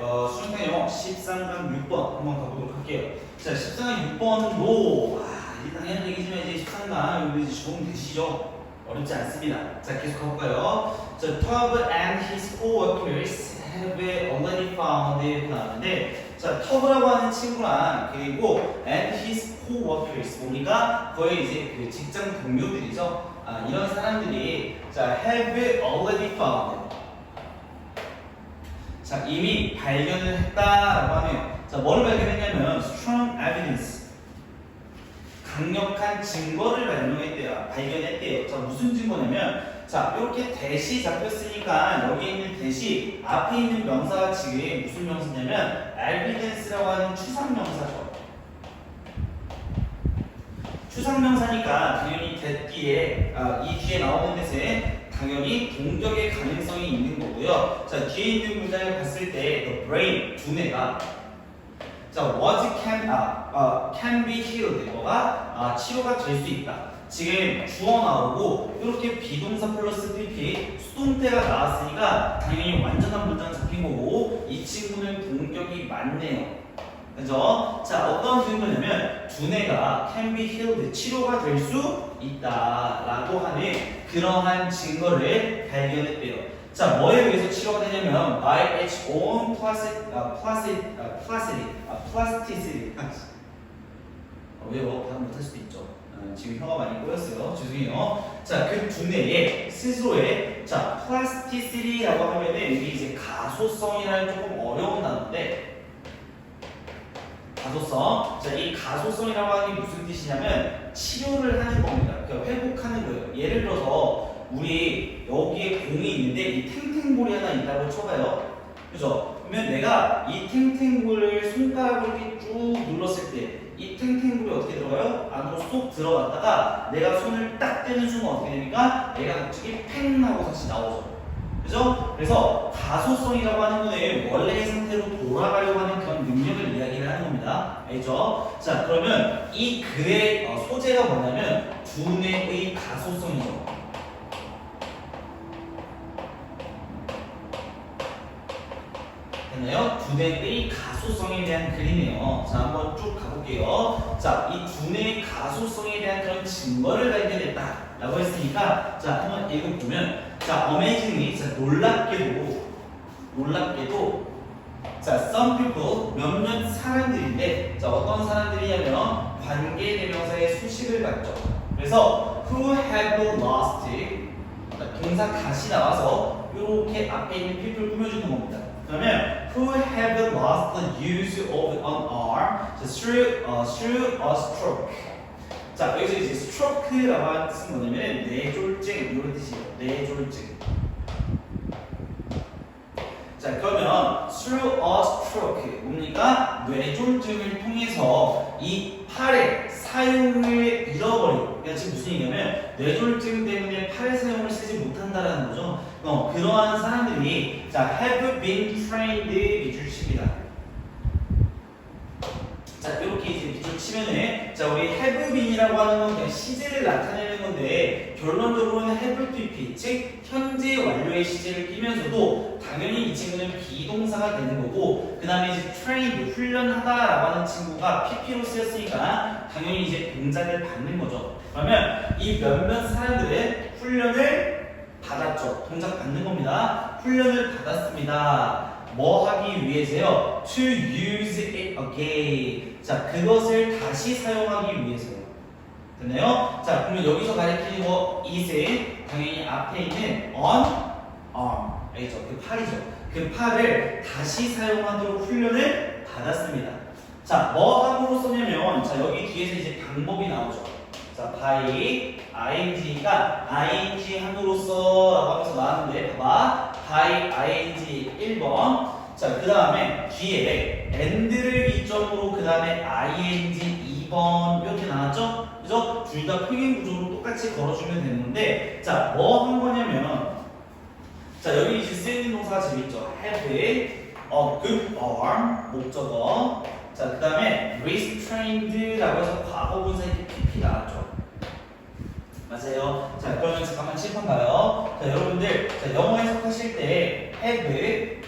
어, 수능탕 영어 13강 6번 한번 가보도록 할게요. 자, 14강 6번도 아, 이게 당연한 얘기지만 이제 14강 여기 이제 적응 되시죠? 어렵지 않습니다. 자, 계속 가볼까요? 자, Tub and his co-workers have already found it 나왔는데 자, 터브라고 하는 친구랑 그리고 and his co-workers 우리가 거의 이제 그 직장 동료들이죠. 아, 이런 사람들이 자, have already found 자, 이미 발견을 했다라고 하네요. 자, 뭐를 발견했냐면 strong evidence 강력한 증거를 발견했대요. 발견했대요. 자, 무슨 증거냐면 자, 이렇게 대시 잡혔으니까 여기 있는 대시 앞에 있는 명사가 지금 무슨 명사냐면 evidence라고 하는 추상 명사죠. 추상 명사니까 당연히 됐기에 아, 이 뒤에 나오는 데에 당연히 동격의 가능성이 있는 거고요. 자, 뒤에 있는 문장을 봤을 때 the brain 두뇌가 자, was can 아, 아, can be healed 뭐가 아, 치료가 될 수 있다. 지금 주어 나오고 이렇게 비동사 플러스 PP 수동태가 나왔으니까 당연히 완전한 문장 잡힌 거고 이 친구는 동격이 맞네요. 그죠? 자, 어떤 증거냐면 두뇌가 can be healed 치료가 될 수 있다라고 하는 그러한 증거를 발견했대요. 자, 뭐에 의해서 치료가 되냐면 by its own plastic, 아, plastic, 아, plastic, 아, plasticity. 어, 왜요? 다 못할 수도 있죠. 어, 지금 혀가 많이 꼬였어요. 죄송해요. 자, 그 두뇌의 스스로의 자, plasticity라고 하면은 이게 이제 가소성이라는 조금 어려운 단어인데 가소성. 자, 이 가소성이라고 하는 게 무슨 뜻이냐면 치료를 하는 겁니다. 그러니까 회복하는 거예요. 예를 들어서 우리 여기에 공이 있는데 이 탱탱볼이 하나 있다고 쳐봐요. 그죠? 그러면 내가 이 탱탱볼을 손가락으로 이렇게 쭉 눌렀을 때 이 탱탱볼이 어떻게 들어가요? 안으로 쏙 들어갔다가 내가 손을 딱 떼는 순간 어떻게 됩니까? 얘가 갑자기 팽 하고 다시 나오죠. 그죠? 그래서 가소성이라고 하는 거는 원래의 상태로 돌아가려고 하는 그런 능력을 겁니다. 알죠? 자, 그러면 이 글의 어, 소재가 뭐냐면 두뇌의 가소성이죠. 됐나요? 두뇌의 가소성에 대한 글이네요. 자, 한번 쭉 가볼게요. 자, 이 두뇌의 가소성에 대한 그런 증거를 발견했다. 라고 했으니까, 자, 한번 읽어보면, 자, amazingly, 자, 놀랍게도, 놀랍게도, 자, some people, 몇몇 사람들인데, 자, 어떤 사람들이냐면, 관계대명사의 수식을 갖죠. 그래서, who have lost, 자, 동사 다시 나와서, 이렇게 앞에 있는 people을 꾸며주는 겁니다. 그러면, who have lost the use of an 자, through, 어, through a stroke. 자, 여기서 이제 stroke라고 하는 뜻은 뭐냐면, 뇌졸증, 이런 뜻이에요. 뇌졸증. 자 그러면 through a stroke. 뭡니까? 뇌졸중을 통해서 이 팔의 사용을 잃어버리고 그러니까 지금 무슨 얘기냐면 뇌졸중 때문에 팔의 사용을 쓰지 못한다라는 거죠. 어, 그러한 사람들이 자 have been trained 칩니다. 자 이렇게 이제 치면은 자 우리 have been이라고 하는 건 그냥 시제를 나타내는 건데 결론적으로는 have to be 즉 현재 완료의 시제를 끼면서도 당연히 이 친구는 비동사가 되는 거고 그 다음에 이제 trained 훈련하다라고 하는 친구가 PP로 쓰였으니까 당연히 이제 동작을 받는 거죠. 그러면 이 몇몇 사람들은 훈련을 받았죠. 동작 받는 겁니다 훈련을 받았습니다 뭐 하기 위해서요? To use it again. 자, 그것을 다시 사용하기 위해서요. 됐나요? 자, 그러면 여기서 가리키는 거 is은 당연히 앞에 있는 on arm. 알겠죠? 그 팔이죠. 그 팔을 다시 사용하도록 훈련을 받았습니다. 자, 뭐 함으로 쓰냐면, 자, 여기 뒤에서 이제 방법이 나오죠. 자, by ing가 ing 함으로써 라고 하면서 나왔는데, 봐봐. By ing 1번. 자, 그 다음에 뒤에 and를 이점으로 그 다음에 ing 2번 이렇게 나왔죠? 그죠? 둘다 평행 구조로 똑같이 걸어주면 되는데, 자, 뭐 한 거냐면, 자, 여기 이제 쓰이는 동사가 재밌죠? have a good arm, 목적어. 자, 그 다음에 restrained라고 해서 과거 분사 이렇게 pp 나왔죠? 맞아요. 자, 그러면 잠깐만 칠판 가요. 자, 여러분들, 자, 영어 해석하실 때 have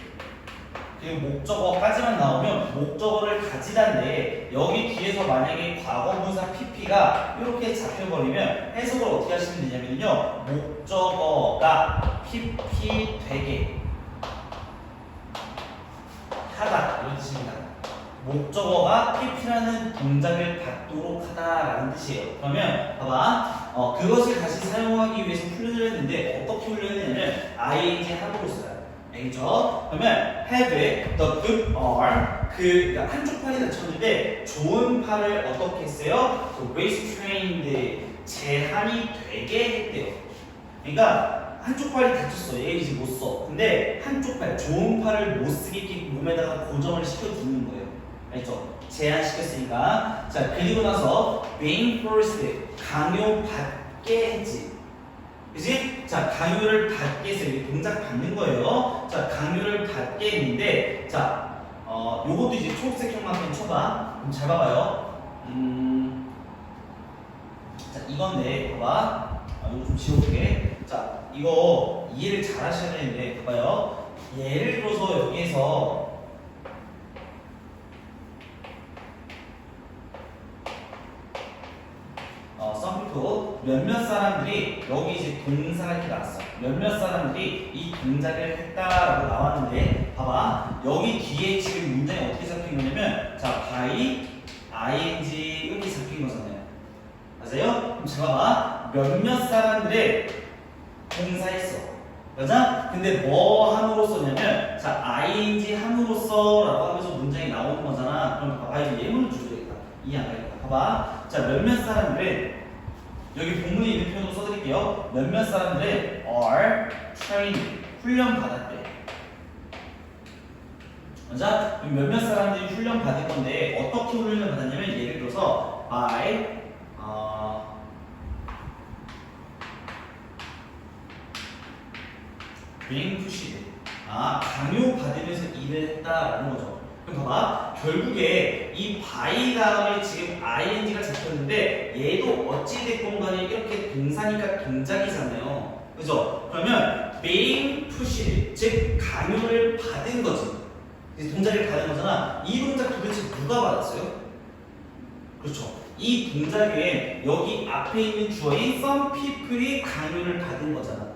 그리고 목적어까지만 나오면 목적어를 가지다인데 여기 뒤에서 만약에 과거분사 pp가 이렇게 잡혀버리면 해석을 어떻게 하시면 되냐면요 목적어가 pp 되게 하다 이런 뜻입니다. 목적어가 pp라는 동작을 받도록 하다라는 뜻이에요. 그러면 봐봐 어, 그것을 다시 사용하기 위해서 훈련을 했는데 어떻게 훈련을 했냐면 ing 하고 있어요. 알겠죠? 그러면 have the good are 그 그러니까 한쪽 팔이 다쳤는데 좋은 팔을 어떻게 했어요? 그 restrained 제한이 되게 했대요. 그러니까 한쪽 팔이 다쳤어. 얘 이제 못 써. 근데 한쪽 팔 좋은 팔을 못 쓰게끔 몸에다가 고정을 시켜주는 거예요. 알죠? 제한시켰으니까. 자 그리고 나서 being forced 강요 받게 했지. 그지? 자 강요를 받게 해서 이렇게 동작 받는 거예요. 자 강요를 받게 했는데 자 어, 요것도 이제 초록색형만큼 쳐봐. 그럼 잘 봐봐요. 음, 자 이건데 봐봐. 아, 이거 좀 지워볼게. 자 이거 이해를 잘 하셔야 되는데 봐봐요. 예를 들어서 여기에서 어, 썸피도 몇몇 사람들이 여기 이제 동사가 이렇게 나왔어. 몇몇 사람들이 이 동작을 했다라고 나왔는데 봐봐 여기 뒤에 지금 문장이 어떻게 잡힌 거냐면 자 by ing 이렇게 잡힌 거잖아요. 맞아요? 그럼 잘 봐봐 몇몇 사람들의 동사했어. 맞아? 근데 뭐 함으로 써냐면 자 ing 함으로써라고 하면서 문장이 나오는 거잖아. 그럼 봐봐 이거 예문을 되겠다. 이해 안 가겠다. 봐봐. 자, 몇몇 사람들은 여기 본문에 있는 표현도 써드릴게요. 몇몇 사람들은 are trained 훈련 받았대. 맞아? 몇몇 사람들이 훈련 받은 건데 어떻게 훈련을 받았냐면 예를 들어서 by 어, being pushed 아 강요 받으면서 일을 했다라는 거죠. 그럼 봐봐 결국에 이 by 다음에 지금 ing가 잡혔는데 얘도 어찌 됐건 간에 이렇게 동사니까 동작이잖아요. 그죠? 그러면 being pushed 즉 강요를 받은 거지. 동작을 받은 거잖아. 이 동작 도대체 누가 받았어요? 그렇죠. 이 동작에 여기 앞에 있는 주어인 some people이 강요를 받은 거잖아.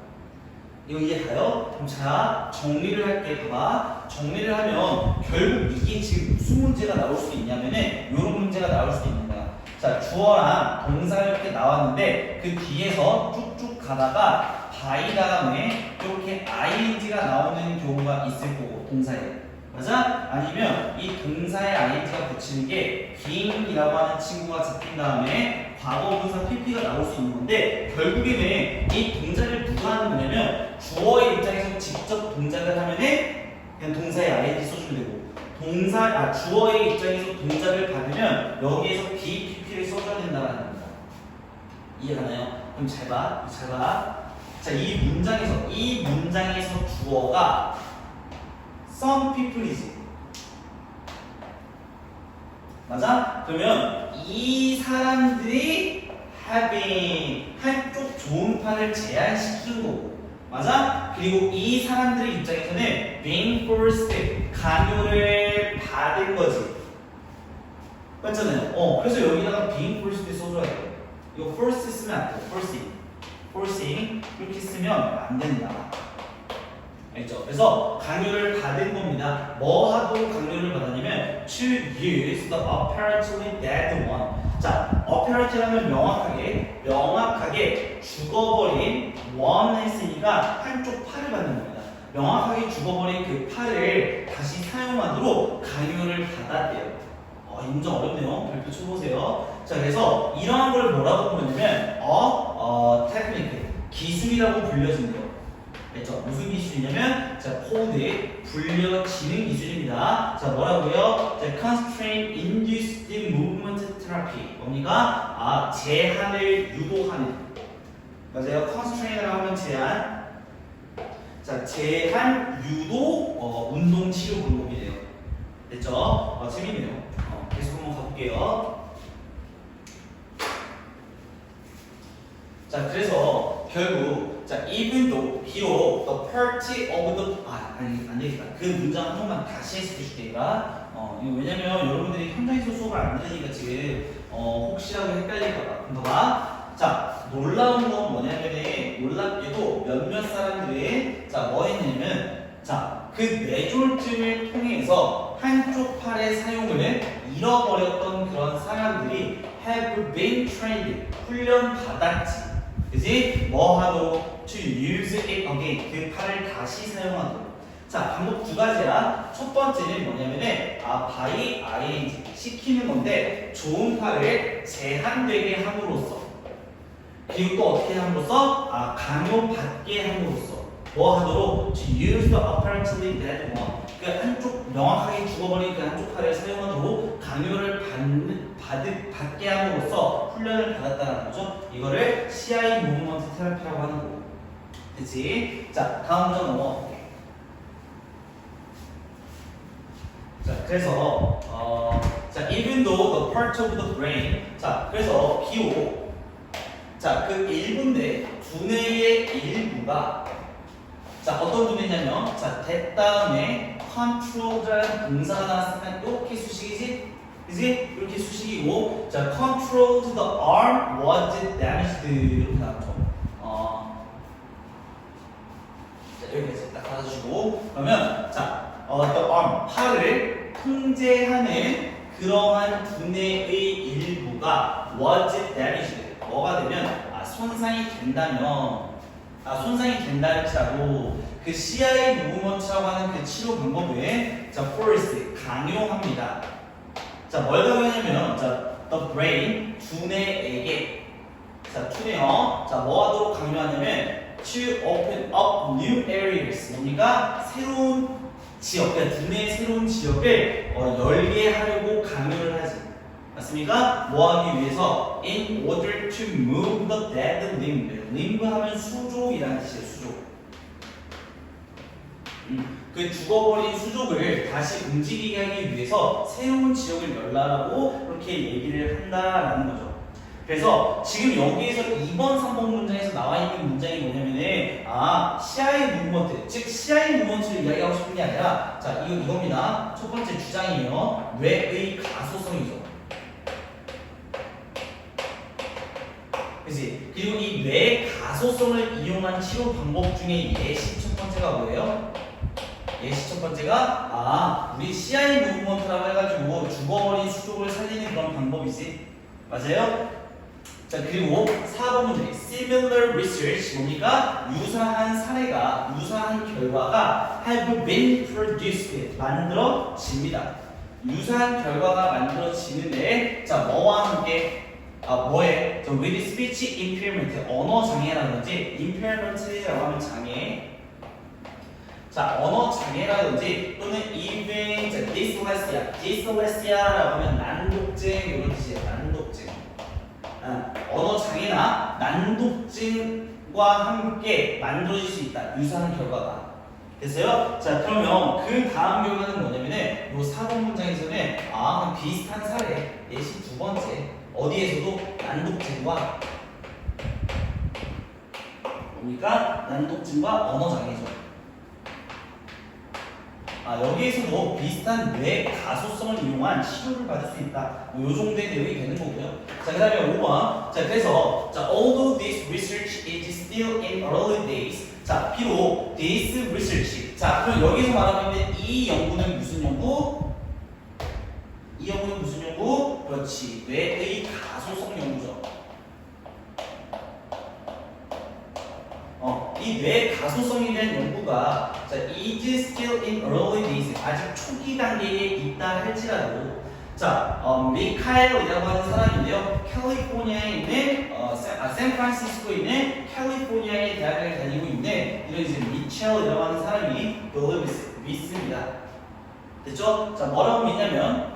이거 이해가요? 그럼 자 정리를 할게 봐봐 정리를 하면 결국 이게 지금 무슨 문제가 나올 수 있냐면은 이런 문제가 나올 수 있는 거야 자 주어랑 동사 이렇게 나왔는데 그 뒤에서 쭉쭉 가다가 by 다음에 이렇게 ing가 나오는 경우가 있을 거고 동사에 맞아? 아니면 이 동사에 ing가 붙이는 게 being이라고 하는 친구가 잡힌 다음에 과거 분사 pp가 나올 수 있는 건데 결국에는 이 동작을 누가 하는 거냐면 주어의 입장에서 직접 동작을 하면은 그냥 동사에 ing 써주면 되고 동사 아 주어의 입장에서 동작을 받으면 여기에서 BPP를 써줘야 된다는 겁니다. 이해가나요? 그럼 잘 봐, 잘 봐. 자, 이 문장에서 이 문장에서 주어가 some people이지. 맞아? 그러면 이 사람들이 having 한쪽 좋은 판을 제한시킨 거고 맞아? 그리고 이 사람들의 입장에서는 being forced 강요를 받은 거지 맞잖아요 어 그래서 여기다가 being forced 써줘야 돼 이거 force 쓰면 안 돼. forcing forcing 이렇게 쓰면 안 된다 알죠? 그래서 강요를 받은 겁니다. 뭐 하고 강요를 받았냐면 to use the apparently dead one. 자, apparently라면 명확하게, 명확하게 죽어버린 one 했으니까 한쪽 팔을 받는 겁니다. 명확하게 죽어버린 그 팔을 다시 사용하도록 강요를 받았대요. 어, 이 문장 어렵네요. 별표 쳐보세요. 자, 그래서 이러한 걸 뭐라고 부르냐면 어, 어, 테크니크, 기술이라고 불려진대요. 알죠? 무슨 기술이냐면 자 코드 불려지는 기술입니다. 자 뭐라고요? 자 constraint induced movement therapy 뭡니까? 아 제한을 유도하는 맞아요. constraint을 하면 제한 자 제한 유도 어, 운동 치료 방법이래요. 됐죠? 어, 재밌네요. 어, 계속 한번 가볼게요. 자 그래서 결국 자 이분도 비록 the party of the 아 아니 안 되겠다. 그 문장 한 번만 다시 해석해 줄게요. 어 이거 왜냐면 여러분들이 현장에서 수업을 안 들으니까 지금 어 혹시라도 헷갈릴까봐. 그럼 봐봐. 자 놀라운 건 뭐냐면은 놀랍게도 몇몇 사람들이 자 뭐 했냐면 자 그 뇌졸중을 통해서 한쪽 팔의 사용을 잃어버렸던 그런 사람들이 have been trained 훈련 받았지. 그지? 뭐 하도록 to use it again 그 팔을 다시 사용하도록 자 방법 두 가지야 첫 번째는 뭐냐면은 아 by ing 시키는 건데 좋은 팔을 제한되게 함으로써 그리고 또 어떻게 함으로써 아 강요받게 함으로써 뭐 하도록 to use the apparently dead one 그 한쪽 명확하게 죽어버린 그 한쪽 팔을 사용하도록 강요를 받는 받, 받게 함으로써 훈련을 받았다는 거죠. 이거를 CI 무브먼트 테라피라고 하는 거고. 그치? 자, 다음 점 넘어갈게. 자, 그래서 어, 자, even though the part of the brain 자, 그래서 비록 자, 그 일부인데 두뇌의 일부가 자, 어떤 두뇌냐면 자, that 다음에 control라는 동사가 나왔으면 이렇게 수식이지? 그지? 이렇게 수식이고 자, controlled the arm was damaged 이렇게 나왔죠. 어, 자, 여기까지 딱 받아주시고 그러면 자, 어, the arm 팔을 통제하는 그러한 두뇌의 일부가 was damaged 뭐가 되면 아, 손상이 된다면 아, 손상이 된다 할지라도 그 CI 무브먼트라고 하는 그 치료 방법에 자, force 강요합니다. 자, 뭘 강요하냐면 자, the brain 두뇌에게 자, 투네요. 자, 뭐 하도록 강요하냐면 to open up new areas 뭡니까? 새로운 지역, 그러니까 두뇌의 새로운 지역을 어, 열게 하려고 강요를 하지. 맞습니까? 뭐 하기 위해서 in order to move the dead limb. limb 하면 수족이라는 뜻이에요. 수족. 음, 그 죽어버린 수족을 다시 움직이게 하기 위해서 새로운 지역을 열라라고 그렇게 얘기를 한다라는 거죠. 그래서 지금 여기에서 2번, 3번 문장에서 나와 있는 문장이 뭐냐면은 아 CI 무브먼트 즉 CI 무브먼트를 이야기하고 싶은 게 아니라 자 이거 이겁니다. 첫 번째 주장이에요. 뇌의 가소성이죠. 그지? 그리고 이뇌 가소성을 이용한 치료 방법 중에 예시 첫 번째가 뭐예요? 예시 첫 번째가 아 우리 CI 무브먼트라고 해가지고 죽어버린 수족을 살리는 그런 방법이지 맞아요? 자 그리고 4번 문제 similar research 뭡니까? 유사한 사례가 유사한 결과가 have been produced 만들어집니다 유사한 결과가 만들어지는데 자 뭐와 함께 아 뭐에? 저 with speech impairment 언어 장애라든지 impairment라고 하면 장애. 자 언어 장애라든지 또는 even 자, dyslexia dyslexia라고 하면 난독증 이런 뜻이에요 난독증. 아, 언어 장애나 난독증과 함께 만들어질 수 있다. 유사한 결과가 됐어요? 자 그러면 그 다음 결과는 뭐냐면은 요 4번 문장에서는 아 비슷한 사례. 예시 두 번째 어디에서도 난독증과 뭡니까? 난독증과 언어장애죠. 아, 여기에서도 비슷한 뇌 가소성을 이용한 치료를 받을 수 있다. 뭐 요 정도의 내용이 되는 거고요. 자, 그 다음에 5번. 자, 그래서, 자, although this research is still in early days. 자, 비록 this research. 자, 그럼 여기서 말하고 이 연구는 무슨 연구? 이 연구는 무슨 연구? 그렇지. 뇌의 가소성 연구죠. 어, 이 뇌 가소성에 대한 연구가 자, is still in early days. 아직 초기 단계에 있다 할지라도 자, 어, 미카엘이라고 하는 사람인데요. 캘리포니아에 있는 어, 샌, 아, 샌프란시스코에 있는 캘리포니아의 대학을 다니고 있는 이런 이제 미첼이라고 하는 사람이 believes 믿습니다. 됐죠? 자, 뭐라고 믿냐면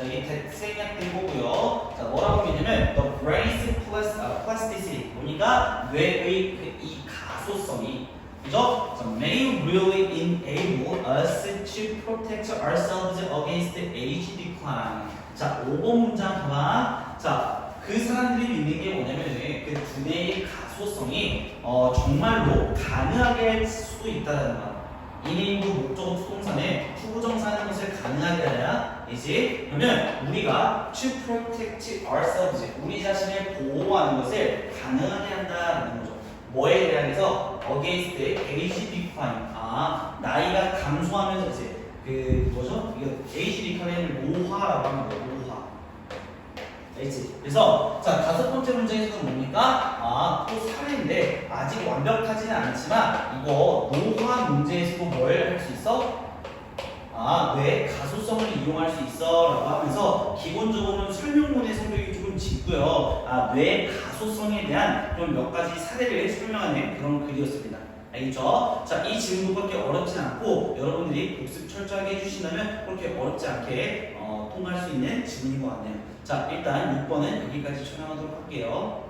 자, 이게 대생약 들고고요. 자, 뭐라고 믿냐면 the brain's 아, plasticity 뭡니까? 뇌의 그이 가소성이 그죠? 자, may really enable us to protect ourselves against age decline. 자, 5번 문장 봐봐. 자, 그 사람들이 믿는 게 뭐냐면 그 두뇌의 가소 가소성이 어, 정말로 가능하게 할 수도 있다는 말. 1인구 목적어 투동사는 투부정사하는 것을 가능하게 하냐? 이제 그러면 우리가 to protect ourselves 우리 자신을 보호하는 것을 가능하게 한다라는 거죠. 뭐에 대해서 against age decline 아 나이가 감소하면서 이제 그 뭐죠? 이거 age decline을 노화라고 하는 거예요. 노화. 알지? 그래서 자 다섯 번째 문제에서는 뭡니까? 아직 완벽하지는 않지만 이거 노화 문제에서도 뭘 할 수 있어? 아 뇌 가소성을 이용할 수 있어 라고 하면서 기본적으로는 설명문의 성격이 조금 짙고요. 아 뇌 가소성에 대한 그런 몇 가지 사례를 설명하는 그런 글이었습니다. 알겠죠? 자, 이 그렇게 어렵진 않고 여러분들이 복습 철저하게 해주신다면 그렇게 어렵지 않게 어, 통과할 수 있는 질문인 것 같네요. 자, 일단 6번은 여기까지 촬영하도록 할게요.